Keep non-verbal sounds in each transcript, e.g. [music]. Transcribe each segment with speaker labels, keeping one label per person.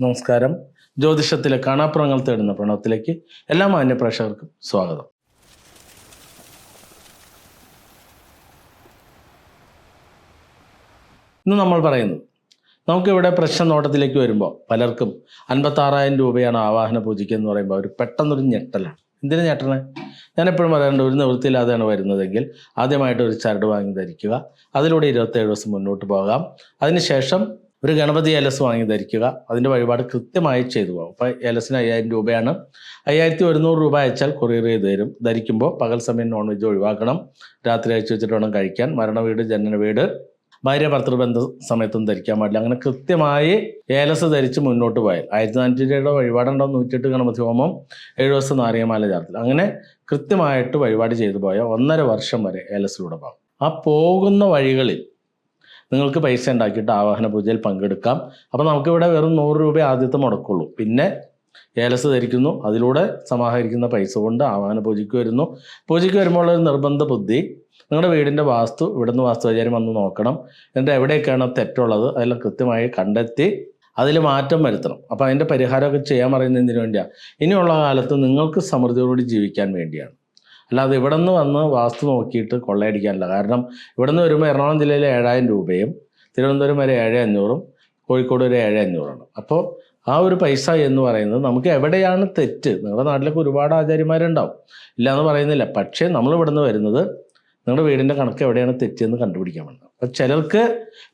Speaker 1: നമസ്കാരം. ജ്യോതിഷത്തിലെ കാണാപ്പുറങ്ങൾ തേടുന്ന പ്രണവത്തിലേക്ക് എല്ലാ മാന്യ പ്രേക്ഷകർക്കും സ്വാഗതം. ഇന്ന് നമ്മൾ പറയുന്നത് നമുക്കിവിടെ പ്രശ്ന നോട്ടത്തിലേക്ക് വരുമ്പോൾ പലർക്കും അൻപത്താറായിരം രൂപയാണ് ആവാഹന പൂജയ്ക്ക് എന്ന് പറയുമ്പോൾ അവർ പെട്ടെന്നൊരു ഞെട്ടലാണ്. എന്തിനു ഞെട്ടണേ? ഞാൻ എപ്പോഴും പറയാറുണ്ട് ഒരു നിവൃത്തിയില്ലാതെയാണ് വരുന്നതെങ്കിൽ ആദ്യമായിട്ട് ഒരു ചരട് വാങ്ങി ധരിക്കുക. അതിലൂടെ ഇരുപത്തേഴ് ദിവസം മുന്നോട്ട് പോകാം. അതിനുശേഷം ഒരു ഗണപതി ഏലസ് വാങ്ങി ധരിക്കുക അതിന്റെ വഴിപാട് കൃത്യമായി ചെയ്തു പോകും. അപ്പോൾ ഏലസിന് അയ്യായിരം രൂപയാണ്. അയ്യായിരത്തി ഒരുന്നൂറ് രൂപ അയച്ചാൽ കൊറിയർ ചെയ്ത് തരും. ധരിക്കുമ്പോൾ പകൽ സമയം നോൺ വെജ് ഒഴിവാക്കണം. രാത്രി അയച്ചു വെച്ചിട്ട് വേണം കഴിക്കാൻ. മരണ വീട് ജനന വീട് ഭാര്യ ഭർത്തൃബന്ധ സമയത്തും ധരിക്കാൻ പാടില്ല. അങ്ങനെ കൃത്യമായി ഏലസ് ധരിച്ച് മുന്നോട്ട് പോയാൽ. ആയിരത്തി നാനൂറ്റി രൂപയുടെ വഴിപാടുണ്ടോ? നൂറ്റിയെട്ട് ഗണപതി ഹോമം ഏഴു ദിവസം നാരിയമാല ചാർത്തിൽ. അങ്ങനെ കൃത്യമായിട്ട് വഴിപാട് ചെയ്തു പോയാൽ ഒന്നര വർഷം വരെ ഏലസിലൂടെ പോകും. ആ പോകുന്ന വഴികളിൽ നിങ്ങൾക്ക് പൈസ ഉണ്ടാക്കിയിട്ട് ആവാഹന പൂജയിൽ പങ്കെടുക്കാം. അപ്പോൾ നമുക്കിവിടെ വെറും നൂറ് രൂപ ആദ്യത്തെ മുടക്കുള്ളൂ. പിന്നെ ഏലസ് ധരിക്കുന്നു. അതിലൂടെ സമാഹരിക്കുന്ന പൈസ കൊണ്ട് ആവാഹന പൂജയ്ക്ക് വരുന്നു. പൂജയ്ക്ക് വരുമ്പോൾ ഒരു നിർബന്ധ ബുദ്ധി. നിങ്ങളുടെ വീടിന്റെ വാസ്തു ഇവിടുന്ന് വാസ്തുവാചാര്യം വന്ന് നോക്കണം. എന്നിട്ട് എവിടെയൊക്കെയാണ് തെറ്റുള്ളത് അതെല്ലാം കൃത്യമായി കണ്ടെത്തി അതിൽ മാറ്റം വരുത്തണം. അപ്പോൾ അതിന്റെ പരിഹാരമൊക്കെ ചെയ്യാൻ പറയുന്നതിന് വേണ്ടിയാണ് ഇനിയുള്ള കാലത്ത് നിങ്ങൾക്ക് സമൃദ്ധിയോടുകൂടി ജീവിക്കാൻ വേണ്ടിയാണ്. അല്ലാതെ ഇവിടെ നിന്ന് വന്ന് വാസ്തു നോക്കിയിട്ട് കൊള്ളയടിക്കാനില്ല. കാരണം ഇവിടെ നിന്ന് വരുമ്പോൾ എറണാകുളം ജില്ലയിൽ ഏഴായിരം രൂപയും തിരുവനന്തപുരം വരെ ഏഴ് അഞ്ഞൂറും കോഴിക്കോട് വരെ ഏഴ് അഞ്ഞൂറാണ് അപ്പോൾ ആ ഒരു പൈസ എന്ന് പറയുന്നത് നമുക്ക് എവിടെയാണ് തെറ്റ്? നിങ്ങളുടെ നാട്ടിലൊക്കെ ഒരുപാട് ആചാര്യന്മാരുണ്ടാവും. ഇല്ല എന്ന് പറയുന്നില്ല. പക്ഷേ നമ്മൾ ഇവിടെ നിന്ന് വരുന്നത് നിങ്ങളുടെ വീടിന്റെ കണക്ക് എവിടെയാണ് തെറ്റെന്ന് കണ്ടുപിടിക്കാൻ വേണം അപ്പം ചിലർക്ക്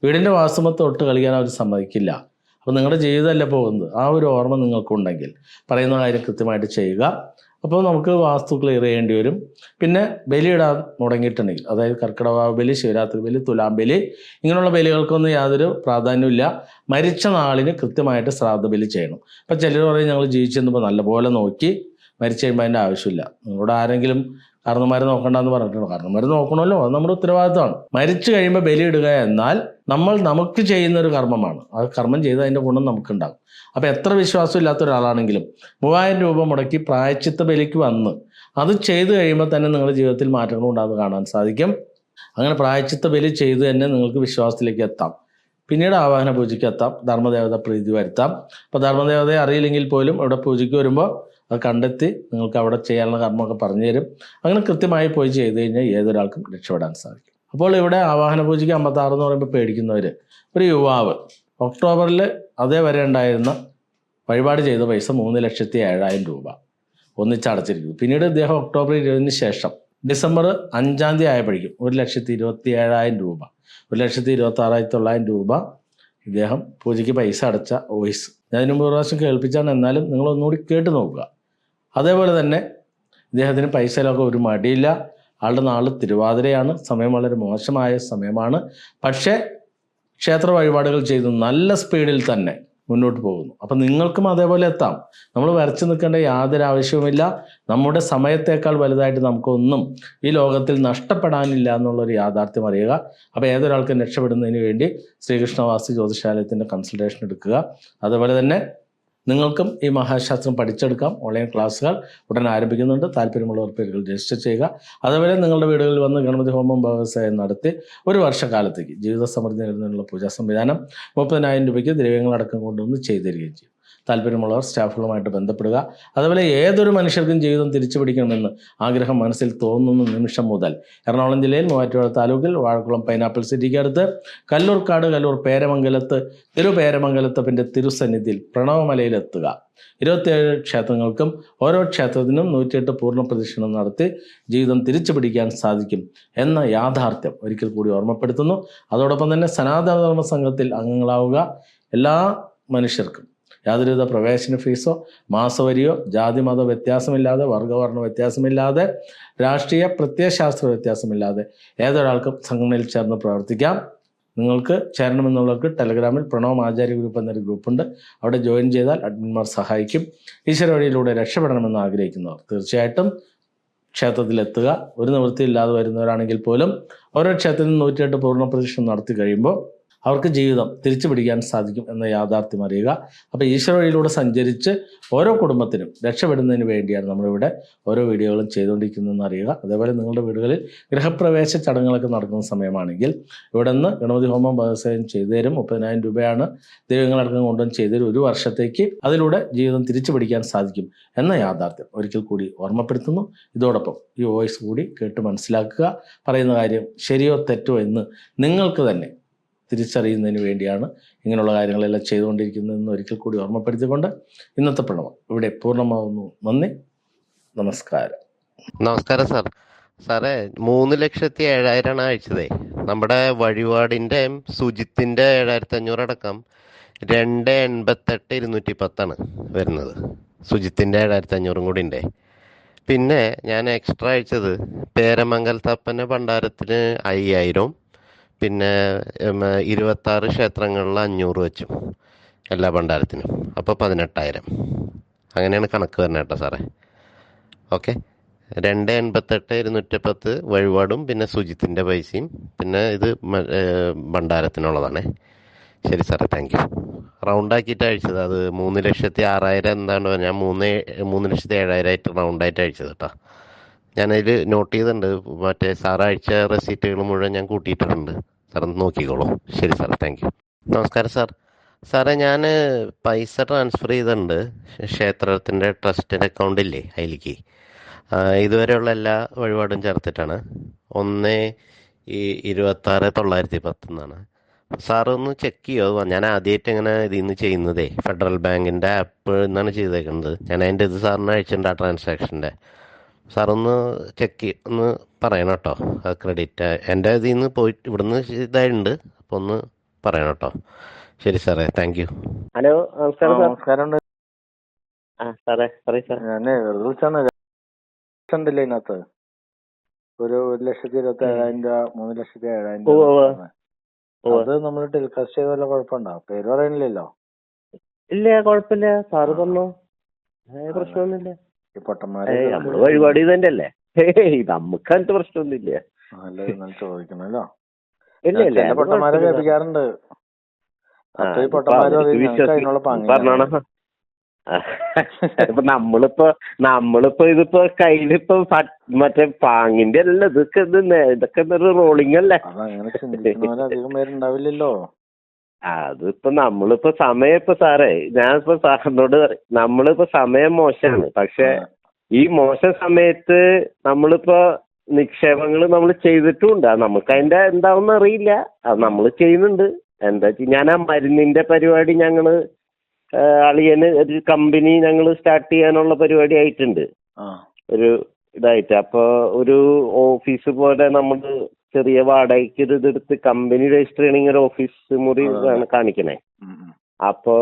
Speaker 1: വീടിന്റെ വാസ്തുമത്ത് തൊട്ട് കളിക്കാൻ അവർ സമ്മതിക്കില്ല. അപ്പോൾ നിങ്ങളുടെ ജീവിതമല്ല പോകുന്നത്? ആ ഒരു ഓർമ്മ നിങ്ങൾക്കുണ്ടെങ്കിൽ പറയുന്ന കാര്യം കൃത്യമായിട്ട് ചെയ്യുക. അപ്പോൾ നമുക്ക് വാസ്തു ക്ലിയർ ചെയ്യേണ്ടി വരും. പിന്നെ ബലിയിടാൻ മുടങ്ങിയിട്ടുണ്ടെങ്കിൽ അതായത് കർക്കിടക ബലി ശിവരാത്രി ബലി തുലാം ബലി ഇങ്ങനെയുള്ള ബലികൾക്കൊന്നും യാതൊരു പ്രാധാന്യമില്ല മരിച്ച നാളിന് കൃത്യമായിട്ട് ശ്രാദ്ധ ബലി ചെയ്യണം. അപ്പം ചിലർ പറയും ഞങ്ങൾ ജീവിച്ചെന്നപ്പോൾ നല്ലപോലെ നോക്കി മരിച്ചു കഴിയുമ്പോൾ അതിന്റെ ആവശ്യമില്ല. നിങ്ങളോട് ആരെങ്കിലും കാരണന്മാരെ നോക്കണ്ടെന്ന് പറഞ്ഞിട്ടുണ്ടോ. കാരണന്മാരെ നോക്കണമല്ലോ. അത് നമ്മുടെ ഉത്തരവാദിത്തമാണ് മരിച്ചു കഴിയുമ്പോൾ ബലിയിടുക എന്നാൽ നമ്മൾ നമുക്ക് ചെയ്യുന്ന ഒരു കർമ്മമാണ്. ആ കർമ്മം ചെയ്ത് അതിന്റെ ഗുണം നമുക്കുണ്ടാകും. അപ്പോൾ എത്ര വിശ്വാസം ഇല്ലാത്ത ഒരാളാണെങ്കിലും മൂവായിരം രൂപ മുടക്കി പ്രായച്ചിത്ത ബലിക്ക് വന്ന് അത് ചെയ്തു കഴിയുമ്പോൾ തന്നെ നിങ്ങളുടെ ജീവിതത്തിൽ മാറ്റങ്ങൾ ഉണ്ടാകുന്നത് കാണാൻ സാധിക്കും. അങ്ങനെ പ്രായച്ചിത്ത ബലി ചെയ്ത് തന്നെ നിങ്ങൾക്ക് വിശ്വാസത്തിലേക്ക് എത്താം. പിന്നീട് ആവാഹന പൂജയ്ക്ക് എത്താം. ധർമ്മദേവത പ്രീതി വരുത്താം. അപ്പോൾ ധർമ്മദേവതയെ അറിയില്ലെങ്കിൽ പോലും അവിടെ പൂജയ്ക്ക് വരുമ്പോൾ അത് കണ്ടെത്തി നിങ്ങൾക്ക് അവിടെ ചെയ്യാനുള്ള കർമ്മമൊക്കെ പറഞ്ഞു തരും. അങ്ങനെ കൃത്യമായി പോയി ചെയ്തു കഴിഞ്ഞാൽ ഏതൊരാൾക്കും രക്ഷപ്പെടാൻ സാധിക്കും. അപ്പോൾ ഇവിടെ ആവാഹന പൂജയ്ക്ക് അമ്പത്താറ് എന്ന് പറയുമ്പോൾ പേടിക്കുന്നവർ ഒരു യുവാവ് ഒക്ടോബറിൽ അതേ വരെ ഉണ്ടായിരുന്ന വഴിപാട് ചെയ്ത പൈസ മൂന്ന് ലക്ഷത്തി ഏഴായിരം രൂപ ഒന്നിച്ചടച്ചിരിക്കുന്നു പിന്നീട് ഇദ്ദേഹം ഒക്ടോബർ ഇരുപതിന് ശേഷം ഡിസംബർ അഞ്ചാം തീയതി ആയപ്പോഴേക്കും ഒരു ലക്ഷത്തി ഇരുപത്തി ഏഴായിരം രൂപ ഒരു ലക്ഷത്തി ഇരുപത്തി ആറായിരത്തി തൊള്ളായിരം രൂപ ഇദ്ദേഹം പൂജയ്ക്ക് പൈസ അടച്ച വോയിസ്. ഞാൻ മുമ്പ് പ്രാവശ്യം കേൾപ്പിച്ചാണ്. എന്നാലും നിങ്ങൾ ഒന്നുകൂടി കേട്ട് നോക്കുക. അതേപോലെ തന്നെ ഇദ്ദേഹത്തിന് പൈസയിലൊക്കെ ഒരു മടിയില്ല. ആളുടെ നാൾ തിരുവാതിരയാണ്. സമയം വളരെ മോശമായ സമയമാണ്. പക്ഷേ ക്ഷേത്ര വഴിപാടുകൾ ചെയ്തു നല്ല സ്പീഡിൽ തന്നെ മുന്നോട്ട് പോകുന്നു. അപ്പം നിങ്ങൾക്കും അതേപോലെ എത്താം. നമ്മൾ വരച്ചു നിൽക്കേണ്ട യാതൊരു ആവശ്യവുമില്ല. നമ്മുടെ സമയത്തേക്കാൾ വലുതായിട്ട് നമുക്കൊന്നും ഈ ലോകത്തിൽ നഷ്ടപ്പെടാനില്ല എന്നുള്ളൊരു യാഥാർത്ഥ്യം അറിയുക. അപ്പോൾ ഏതൊരാൾക്കും രക്ഷപ്പെടുന്നതിന് വേണ്ടി ശ്രീകൃഷ്ണവാസി ജ്യോതിശാലയത്തിന്റെ കൺസൾട്ടേഷൻ എടുക്കുക. അതുപോലെ തന്നെ നിങ്ങൾക്കും ഈ മഹാശാസ്ത്രം പഠിച്ചെടുക്കാം. ഓൺലൈൻ ക്ലാസ്സുകൾ ഉടൻ ആരംഭിക്കുന്നുണ്ട്. താല്പര്യമുള്ളവർ പേരുകൾ രജിസ്റ്റർ ചെയ്യുക. അതുപോലെ നിങ്ങളുടെ വീടുകളിൽ വന്ന് ഗണപതി ഹോമം വ്യവസായം നടത്തി ഒരു വർഷക്കാലത്തേക്ക് ജീവിത സമൃദ്ധി നേടുന്നതിനുള്ള പൂജാ സംവിധാനം മുപ്പതിനായിരം രൂപയ്ക്ക് ദ്രവ്യങ്ങളടക്കം കൊണ്ടുവന്ന് ചെയ്തു തരികയും ചെയ്യും. താല്പര്യമുള്ളവർ സ്റ്റാഫുകളുമായിട്ട് ബന്ധപ്പെടുക. അതുപോലെ ഏതൊരു മനുഷ്യർക്കും ജീവിതം തിരിച്ചു പിടിക്കണമെന്ന് ആഗ്രഹം മനസ്സിൽ തോന്നുന്ന നിമിഷം മുതൽ എറണാകുളം ജില്ലയിൽ മൂവാറ്റുപുഴ താലൂക്കിൽ വാഴക്കുളം പൈനാപ്പിൾ സിറ്റിക്ക് അടുത്ത് കല്ലൂർക്കാട് കല്ലൂർ പേരമംഗലത്ത് തിരുപേരമംഗലത്തപ്പിന്റെ തിരുസന്നിധിയിൽ പ്രണവമലയിലെത്തുക. ഇരുപത്തിയേഴ് ക്ഷേത്രങ്ങൾക്കും ഓരോ ക്ഷേത്രത്തിനും നൂറ്റിയെട്ട് പൂർണ പ്രദക്ഷിണം നടത്തി ജീവിതം തിരിച്ചു പിടിക്കാൻ സാധിക്കും എന്ന യാഥാർത്ഥ്യം ഒരിക്കൽ കൂടി ഓർമ്മപ്പെടുത്തുന്നു. അതോടൊപ്പം തന്നെ സനാതനധർമ്മ സംഘത്തിൽ അംഗങ്ങളാവുക എല്ലാ മനുഷ്യർക്കും. യാതൊരുവിധ പ്രവേശന ഫീസോ മാസവരിയോ ജാതി മത വ്യത്യാസമില്ലാതെ വർഗവർണ വ്യത്യാസമില്ലാതെ രാഷ്ട്രീയ പ്രത്യയശാസ്ത്ര വ്യത്യാസമില്ലാതെ ഏതൊരാൾക്കും സംഘടനയിൽ ചേർന്ന് പ്രവർത്തിക്കാം. നിങ്ങൾക്ക് ചേരണമെന്നുള്ളവർക്ക് ടെലഗ്രാമിൽ പ്രണവം ആചാര്യ ഗ്രൂപ്പ് എന്നൊരു ഗ്രൂപ്പുണ്ട്. അവിടെ ജോയിൻ ചെയ്താൽ അഡ്മിന്മാർ സഹായിക്കും. ഈശ്വര വഴിയിലൂടെ രക്ഷപ്പെടണമെന്ന് ആഗ്രഹിക്കുന്നവർ തീർച്ചയായിട്ടും ക്ഷേത്രത്തിലെത്തുക. ഒരു നിവൃത്തിയില്ലാതെ വരുന്നവരാണെങ്കിൽ പോലും ഓരോ ക്ഷേത്രത്തിലും നൂറ്റിയെട്ട് പൂർണ പ്രദക്ഷിണം നടത്തി കഴിയുമ്പോൾ അവർക്ക് ജീവിതം തിരിച്ചു പിടിക്കാൻ സാധിക്കും എന്ന യാഥാർത്ഥ്യം അറിയുക. അപ്പോൾ ഈശ്വര വഴിയിലൂടെ സഞ്ചരിച്ച് ഓരോ കുടുംബത്തിനും രക്ഷപ്പെടുന്നതിന് വേണ്ടിയാണ് നമ്മളിവിടെ ഓരോ വീഡിയോകളും ചെയ്തുകൊണ്ടിരിക്കുന്നതെന്ന് അറിയുക. അതേപോലെ നിങ്ങളുടെ വീടുകളിൽ ഗൃഹപ്രവേശ ചടങ്ങുകളൊക്കെ നടക്കുന്ന സമയമാണെങ്കിൽ ഇവിടെ നിന്ന് ഗണപതി ഹോമം വ്യവസായം ചെയ്തു തരും മുപ്പതിനായിരം രൂപയാണ് ദൈവങ്ങളടക്കം കൊണ്ടുവന്ന് ചെയ്തു തരും ഒരു വർഷത്തേക്ക് അതിലൂടെ ജീവിതം തിരിച്ചു പിടിക്കാൻ സാധിക്കും എന്ന യാഥാർത്ഥ്യം ഒരിക്കൽ കൂടി ഓർമ്മപ്പെടുത്തുന്നു. ഇതോടൊപ്പം ഈ വോയിസ് കൂടി കേട്ട് മനസ്സിലാക്കുക. പറയുന്ന കാര്യം ശരിയോ തെറ്റോ എന്ന് നിങ്ങൾക്ക് തന്നെ തിരിച്ചറിയുന്നതിന് വേണ്ടിയാണ് ഇങ്ങനെയുള്ള കാര്യങ്ങളെല്ലാം ചെയ്തുകൊണ്ടിരിക്കുന്നതെന്ന് ഒരിക്കൽ കൂടി ഓർമ്മപ്പെടുത്തിക്കൊണ്ട് ഇന്നത്തെ പ്രണവം ഇവിടെ പൂർണമാവുന്നു. നന്ദി. നമസ്കാരം.
Speaker 2: നമസ്കാരം സാർ. സാറേ മൂന്ന് ലക്ഷത്തി ഏഴായിരമാണ് അയച്ചതേ. നമ്മുടെ വഴിപാടിന്റെ സുജിത്തിന്റെ ഏഴായിരത്തി അഞ്ഞൂറ് അടക്കം രണ്ട് എൺപത്തെട്ട് ഇരുന്നൂറ്റി പത്താണ് വരുന്നത്. സുജിത്തിന്റെ ഏഴായിരത്തി അഞ്ഞൂറും കൂടി ഉണ്ടേ പിന്നെ ഞാൻ എക്സ്ട്രാ അയച്ചത് പേരമംഗലത്തപ്പന്റെ ഭണ്ഡാരത്തിന് അയ്യായിരം പിന്നെ ഇരുപത്തി ആറ് ക്ഷേത്രങ്ങളിൽ അഞ്ഞൂറ് വെച്ചും എല്ലാ ഭണ്ഡാരത്തിനും. അപ്പോൾ പതിനെട്ടായിരം. അങ്ങനെയാണ് കണക്ക് വരുന്നത് കേട്ടോ സാറേ. ഓക്കെ. രണ്ട് എൺപത്തെട്ട് ഇരുന്നൂറ്റിപ്പത്ത് വഴിപാടും പിന്നെ സുജിത്തിന്റെ പൈസയും പിന്നെ ഇത് ഭണ്ഡാരത്തിനുള്ളതാണേ. ശരി സാറേ താങ്ക് യു റൗണ്ട് ആക്കിയിട്ട് അഴിച്ചത് അത്. മൂന്ന് ലക്ഷത്തി ആറായിരം എന്താണ് ഞാൻ മൂന്ന് മൂന്ന് ലക്ഷത്തി ഏഴായിരം ആയിട്ട് റൗണ്ട് ആയിട്ട് അയച്ചത് കേട്ടോ. ഞാനതിൽ നോട്ട് ചെയ്തിട്ടുണ്ട്. മറ്റേ അയച്ച റെസീറ്റുകൾ മുഴുവൻ ഞാൻ കൂട്ടിയിട്ടിട്ടുണ്ട്. സാർ നോക്കിക്കോളൂ. ശരി സാർ താങ്ക് യു നമസ്കാരം സാർ. സാറേ ഞാൻ പൈസ ട്രാൻസ്ഫർ ചെയ്തിട്ടുണ്ട്. ക്ഷേത്രത്തിന്റെ ട്രസ്റ്റിന്റെ അക്കൗണ്ടില്ലേ അതിലേക്ക് ഇതുവരെയുള്ള എല്ലാ വഴിപാടും ചേർത്തിട്ടാണ്. ഒന്ന് ഈ ഇരുപത്താറ് തൊള്ളായിരത്തി പത്ത് എന്നാണ് സാർ ഒന്ന് ചെക്ക് ചെയ്യോ? ഞാൻ ആദ്യമായിട്ട് ഇങ്ങനെ ഇതിൽ നിന്ന് ചെയ്യുന്നതേ. ഫെഡറൽ ബാങ്കിന്റെ ആപ്പ് എന്നാണ് ചെയ്തേക്കുന്നത്. ഞാൻ അതിന്റെ ഇത് സാറിന് അയച്ചിട്ടുണ്ട് ആ ട്രാൻസാക്ഷന്റെ സാർ ഒന്ന് ചെക്ക് ഒന്ന് പറയണം കേട്ടോ ആ ക്രെഡിറ്റ് എന്റെ ഇതിൽ നിന്ന് പോയിട്ട് ഇവിടുന്ന് ഇതായിട്ടുണ്ട്. അപ്പോൾ ഒന്ന് പറയണം കേട്ടോ ശരി സാറേ താങ്ക് യു
Speaker 3: ഹലോ നമസ്കാരം
Speaker 1: നമസ്കാരം
Speaker 3: ആ സാറേ പറയൂ സാർ
Speaker 1: ഞാനേ വെറുതെ വിളിച്ചാണ് ഉണ്ടല്ലേ ഇതിനകത്ത്? ഒരു ഒരു ലക്ഷത്തി ഇരുപത്തി ഏഴായിരം രൂപ മൂന്ന് ലക്ഷത്തി ഏഴായിരം. രൂപ. അത് നമ്മൾ ടെലികാസ്റ്റ് ചെയ്ത വല്ല കുഴപ്പമുണ്ടോ? പേര് പറയണില്ലല്ലോ.
Speaker 3: ഇല്ല കുഴപ്പമില്ല. സാറ് പറഞ്ഞോ പ്രശ്നമൊന്നുമില്ല.
Speaker 1: ഈ പൊട്ടന്മാരെ
Speaker 3: ഏയ് നമ്മൾ വഴിപാട് ഏയ് നമുക്ക് അങ്ങനത്തെ പ്രശ്നമൊന്നുമില്ല.
Speaker 1: ചോദിക്കണല്ലോ.
Speaker 3: ഇല്ല ഇല്ല
Speaker 1: പൊട്ടന്മാരെ. കേൾപ്പിക്കാറുണ്ട്.
Speaker 3: ഇപ്പൊ നമ്മളിപ്പോ നമ്മളിപ്പോ ഇതിപ്പോ കയ്യിലിപ്പോ മറ്റേ പാങ്ങിന്റെ അല്ല ഇതൊക്കെ ഇതൊക്കെ റോളിംഗ് അല്ലേ?
Speaker 1: അധികം പേരുണ്ടാവില്ലല്ലോ.
Speaker 3: അതിപ്പോ നമ്മളിപ്പോ സമയം ഇപ്പൊ സാറേ ഞാനിപ്പോ സാറിനോട് പറയും നമ്മളിപ്പോ സമയം മോശമാണ്. പക്ഷെ ഈ മോശം സമയത്ത് നമ്മളിപ്പോ നിക്ഷേപങ്ങൾ നമ്മൾ ചെയ്തിട്ടുമുണ്ട്. അത് നമുക്ക് അതിന്റെ എന്താവും അറിയില്ല. അത് നമ്മൾ ചെയ്യുന്നുണ്ട്. എന്താ വെച്ചാൽ ഞാൻ ആ മരുന്നിന്റെ പരിപാടി ഞങ്ങൾ അളിയന് ഒരു കമ്പനി ഞങ്ങൾ സ്റ്റാർട്ട് ചെയ്യാനുള്ള പരിപാടി ആയിട്ടുണ്ട്. ഒരു ഇതായിട്ട്. അപ്പൊ ഒരു ഓഫീസ് പോലെ നമ്മൾ ചെറിയ വാടകയ്ക്ക് ഒരു ഇതെടുത്ത് കമ്പനി രജിസ്റ്റർ ചെയ്യണമെങ്കിൽ ഒരു ഓഫീസ് മുറി. ആണ് കാണിക്കണേ. അപ്പൊ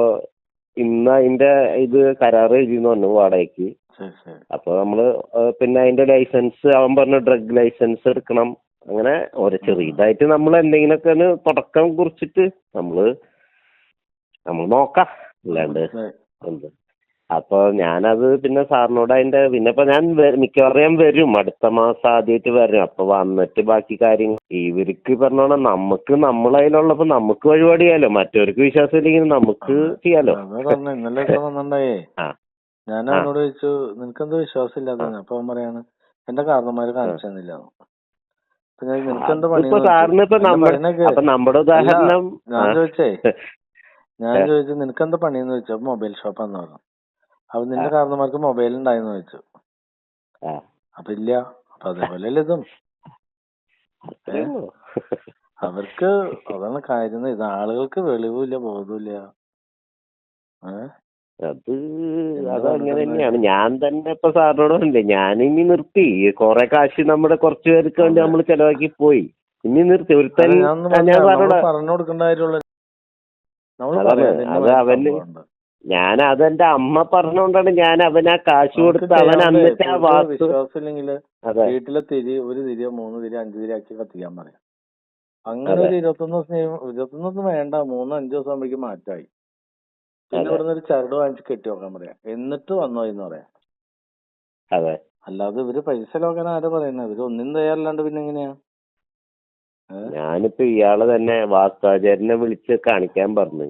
Speaker 3: ഇന്ന് അതിന്റെ ഇത് കരാർ എഴുതിന്ന് പറഞ്ഞു വാടകയ്ക്ക്. അപ്പൊ നമ്മൾ പിന്നെ അതിന്റെ ലൈസൻസ് അവൻ പറഞ്ഞു ഡ്രഗ് ലൈസൻസ് എടുക്കണം. അങ്ങനെ ഒരു ചെറിയതായിട്ട് നമ്മൾ എന്തെങ്കിലുമൊക്കെ ഒന്ന് തുടക്കം കുറിച്ചിട്ട് നമ്മൾ നമ്മൾ നോക്കാം. അല്ലാണ്ട് എന്ത്? അപ്പൊ ഞാനത് പിന്നെ സാറിനോട് അതിന്റെ പിന്നെ ഇപ്പൊ ഞാൻ മിക്കവാറും ഞാൻ വരും. അടുത്ത മാസം ആദ്യമായിട്ട് വരും. അപ്പൊ വന്നിട്ട് ബാക്കി കാര്യങ്ങൾ. ഇവർക്ക് പറഞ്ഞോണം നമുക്ക് നമ്മളതിലുള്ളപ്പോ നമുക്ക് വഴിപാട് ചെയ്യാലോ? മറ്റവർക്ക് വിശ്വാസം ഇല്ലെങ്കിൽ നമുക്ക് ചെയ്യാലോ?
Speaker 1: പറഞ്ഞെ, ഇന്നലെ [laughs] വന്നിട്ടുണ്ടായേ. ഞാൻ അവനോട് ചോദിച്ചു നിനക്കെന്തോ വിശ്വാസം ഇല്ലാതെ അപ്പൊ അവൻ പറയാണ് എന്റെ കാരണന്മാര് കാണിച്ചു തന്നില്ല.
Speaker 3: നമ്മുടെ ഉദാഹരണം
Speaker 1: ഞാൻ. ചോദിച്ചേ ഞാൻ. [laughs] ചോദിച്ചു നിനക്കെന്താ പണിയെന്ന് ചോദിച്ചു? മൊബൈൽ ഷോപ്പാന്ന് പറഞ്ഞു. അപ്പൊ നിന്റെ. കാരണന്മാർക്ക് മൊബൈൽ ഉണ്ടായെന്ന്
Speaker 3: വെച്ചു.
Speaker 1: അപ്പൊ ഇല്ല. അപ്പൊ അതേപോലെയല്ലേ ഇതും അവർക്ക് അതാണ് കാര്യം. ഇത് ആളുകൾക്ക് വെളിവില്ല ബോധമില്ല
Speaker 3: അത് അതങ്ങനെ തന്നെയാണ്. ഞാൻ തന്നെ ഇപ്പൊ സാറിനോട് പറഞ്ഞില്ലേ ഞാൻ ഇനി നിർത്തി. കുറെ കാശ് നമ്മുടെ കുറച്ചു പേർക്ക് വേണ്ടി നമ്മൾ ചെലവാക്കി പോയി. ഇനി നിർത്തി. ഒരുത്തൻ ആ, ഞാൻ സാറിനോട്
Speaker 1: പറഞ്ഞു കൊടുക്കേണ്ട കാര്യമുള്ള
Speaker 3: അത് അവന്. ഞാൻ അതെന്റെ അമ്മ പറഞ്ഞോണ്ടാണ് ഞാൻ അവന് ആ കാശ് കൊടുത്ത് അവൻ അന്നിട്ട് ആ
Speaker 1: വാക്ക്
Speaker 3: വാസ്തു
Speaker 1: വിശ്വാസമില്ലെങ്കിൽ വീട്ടിലെ തിരി ഒരു തിരിയോ മൂന്ന് തിരിയോ അഞ്ച് തിരി ആക്കി കത്തിക്കാൻ പറയാം. അങ്ങനെ. ഒരു ഇരുപത്തൊന്ന് ദിവസം ഇരുപത്തൊന്ന് ദിവസം വേണ്ട മൂന്ന് അഞ്ച് ദിവസം ആകുമ്പോഴേക്കും മാറ്റായി. പിന്നെ
Speaker 3: ഇവിടെ
Speaker 1: ഇവിടുന്ന് ഒരു ചരട് വാങ്ങിച്ച് കെട്ടി വെക്കാൻ പറയാം. എന്നിട്ട് വന്നോ എന്ന് പറയാം.
Speaker 3: അതെ.
Speaker 1: അല്ലാതെ ഇവർ പൈസ ലോകന ആരാ പറയുന്നത് ഇവർ ഒന്നും തയ്യാറില്ലാണ്ട് പിന്നെ എങ്ങനെയാ?
Speaker 3: ഞാനിപ്പോ ഇയാളെ തന്നെ വാസ്താചാര്യനെ വിളിച്ച് കാണിക്കാൻ പറഞ്ഞു.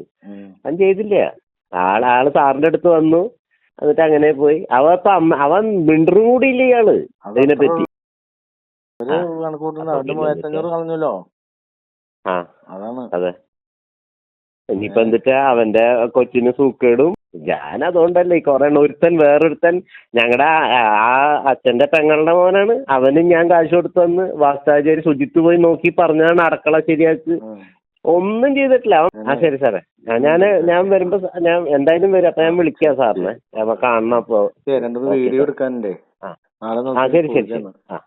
Speaker 3: അവൻ ചെയ്തില്ല. ആൾ ആൾ സാറിന്റെ അടുത്ത് വന്നു. എന്നിട്ട് അങ്ങനെ പോയി. അവ ഇപ്പൊ അമ്മ അവൻ മിണ്ടറും കൂടി ഇല്ല ഇയാൾ
Speaker 1: അതിനെ
Speaker 3: പറ്റി
Speaker 1: ഒരു
Speaker 3: ആ.
Speaker 1: അവന്റെ കളഞ്ഞല്ലോ. അതാണ്.
Speaker 3: അതെ. ഇനിയിപ്പോ എന്നിട്ട് അവന്റെ കൊച്ചിന് സൂക്കേടും. ഞാൻ അതുകൊണ്ടല്ലേ ഈ കൊറേ ഒരുത്തൻ വേറൊരുത്തൻ. ഞങ്ങളുടെ ആ അച്ഛന്റെ പെങ്ങളുടെ മോനാണ്. അവനും ഞാൻ കാശ് കൊടുത്തു വന്ന് വാസ്താചാരി ശുചിത്വ പോയി നോക്കി പറഞ്ഞാണ് അടക്കള ശരിയാക്ക്. ഒന്നും ചെയ്തിട്ടില്ല. ആ ശരി സാറേ. ഞാൻ ഞാൻ വരുമ്പോ സ- ഞാൻ എന്തായാലും വരും. അപ്പൊ ഞാൻ വിളിക്കാം സാറിനെ. അപ്പൊ കാണണം അപ്പൊ.
Speaker 1: ശരി, രണ്ടു
Speaker 3: ഓക്കേ,
Speaker 1: വീഡിയോ. എടുക്കാനുണ്ടേ. നാളെ
Speaker 3: ആ ശരി ശരി ശരി. ആ.